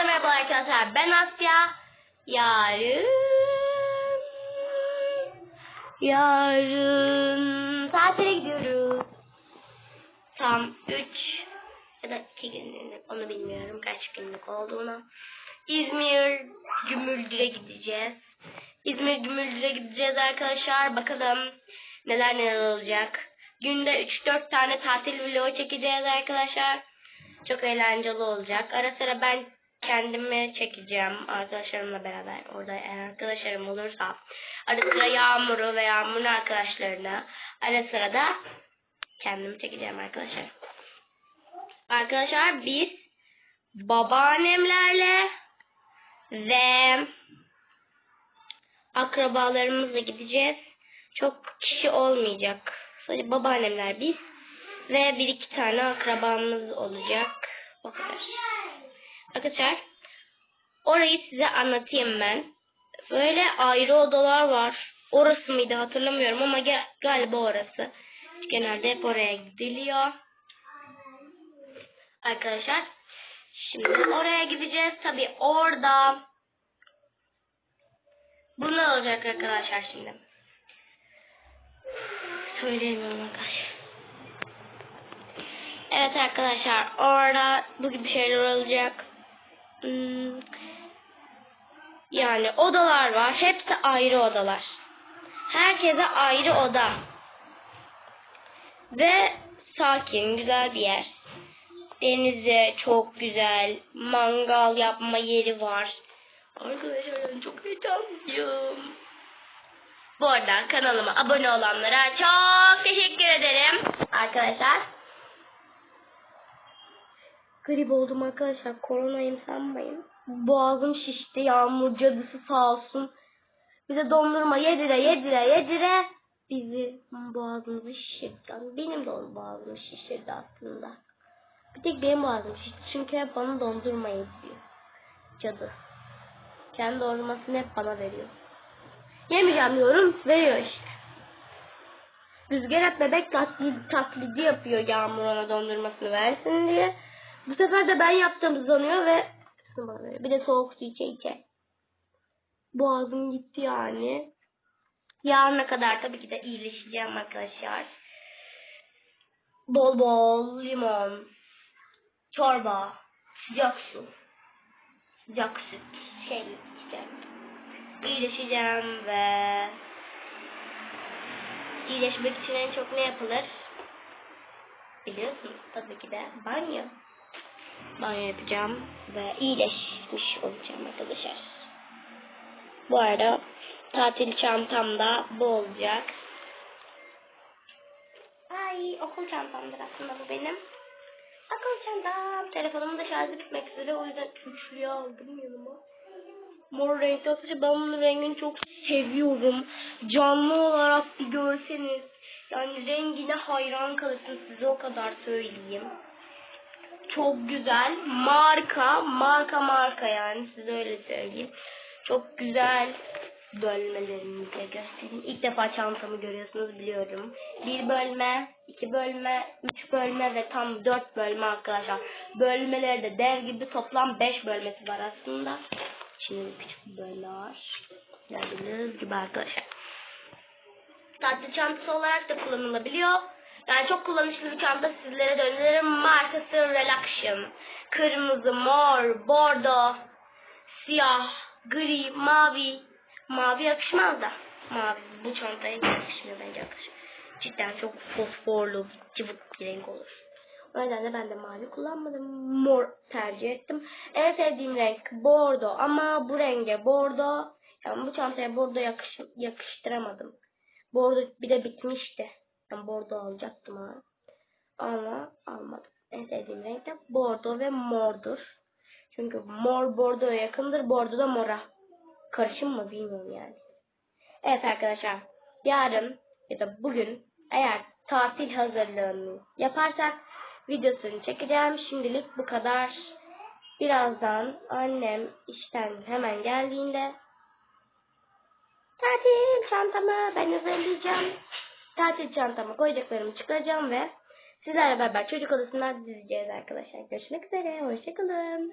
Hepinize merhaba arkadaşlar. Ben Asya. Yarın yarın tatile gidiyoruz. Tam 3 ya da 2 günlük onu bilmiyorum kaç günlük olduğunu. İzmir Gümüldür'e gideceğiz. İzmir Gümüldür'e gideceğiz arkadaşlar. Bakalım neler neler olacak. Günde 3-4 tane tatil vlogu çekeceğiz arkadaşlar. Çok eğlenceli olacak. Ara sıra ben kendimi çekeceğim arkadaşlarımla beraber. Orada eğer arkadaşlarım olursa. Ara sıra Yağmur'u ve Yağmur'un arkadaşlarını. Ara sıra da kendimi çekeceğim arkadaşlar. Arkadaşlar biz babaannemlerle ve akrabalarımızla gideceğiz. Çok kişi olmayacak. Sadece babaannemler biz ve bir iki tane akrabamız olacak. O kadar. Arkadaşlar orayı size anlatayım ben. Böyle ayrı odalar var. Orası mıydı hatırlamıyorum ama ge- galiba orası. Genelde hep oraya gidiliyor. Arkadaşlar şimdi oraya gideceğiz. Tabi orada bunlar olacak arkadaşlar şimdi. Söyleyemiyorum arkadaşlar. Evet arkadaşlar orada bu gibi şeyler olacak. Hmm, Yani odalar var. Hepsi ayrı odalar. Herkese ayrı oda. Ve sakin, güzel bir yer. Denize çok güzel. Mangal yapma yeri var. Arkadaşlar çok heyecanlıyım. Bu arada kanalıma abone olanlara çok teşekkür ederim. Arkadaşlar. Grip oldum arkadaşlar. Koronayım sanmayın. Boğazım şişti. Yağmur cadısı sağ olsun. Bize dondurma yedire yedire yedire bizi boğazımızı şişirdi. Benim de onun boğazımı şişirdi aslında. Bir tek benim boğazım şişti. Çünkü hep bana dondurma yediriyor. Cadı. Kendi dondurmasını hep bana veriyor. Yemeyeceğim diyorum. Veriyor işte. Rüzgar hep bebek taklidi yapıyor Yağmur ona dondurmasını versin diye. Bu sefer de ben yaptığımı sanıyor ve. Bir de soğuk su içe içe. Boğazım gitti yani. Yarına kadar tabii ki de iyileşeceğim arkadaşlar. Bol bol limon, çorba, sıcak su, sıcak süt, şey içeceğim. İyileşeceğim ve iyileşmek için en çok ne yapılır? Biliyorsunuz tabii ki de banyo. Banyo yapacağım ve iyileşmiş olacağım arkadaşlar. Bu arada tatil çantam da bu olacak. Ay okul çantamdır aslında bu benim. Okul çantam. Telefonumun da şarjı bitmek üzere o yüzden üçlüye aldım yanıma. Mor renkli arkadaşlar ben bunun rengini çok seviyorum. Canlı olarak bir görseniz. Yani rengine hayran kalırsınız size o kadar söyleyeyim. Çok güzel. Marka, marka marka yani size öyle söyleyeyim. Çok güzel bölmelerini de göstereyim. İlk defa çantamı görüyorsunuz biliyorum. Bir bölme, iki bölme, üç bölme ve tam dört bölme arkadaşlar. Bölmeleri de dev gibi toplam beş bölmesi var aslında. Şimdi küçük bir bölme var. Gördüğünüz gibi arkadaşlar. Tatlı çantası olarak da kullanılabiliyor. Yani çok kullanışlı bir çanta sizlere de öneririm. Markası Relaxion. Kırmızı, mor, bordo, siyah, gri, mavi. Mavi yakışmaz da. Mavi bu çantaya yakışmıyor bence arkadaşlar. Cidden çok fosforlu, cıvık bir renk olur. O nedenle ben de mavi kullanmadım. Mor tercih ettim. En sevdiğim renk bordo ama bu renge bordo yani bu çantaya bordo yakış, yakıştıramadım. Bordo bir de bitmişti. Ben bordo alacaktım ha. Ama almadım. En sevdiğim renk de bordo ve mordur. Çünkü mor bordoya yakındır. Bordo da mora. Karışım mı bilmiyorum yani. Evet arkadaşlar. Yarın ya da bugün eğer tatil hazırlığını yaparsak videosunu çekeceğim. Şimdilik bu kadar. Birazdan annem işten hemen geldiğinde tatil çantamı ben hazırlayacağım. Tatil çantamı koyacaklarımı çıkaracağım ve sizlerle beraber çocuk odasına dizeceğiz arkadaşlar. Görüşmek üzere. Hoşçakalın.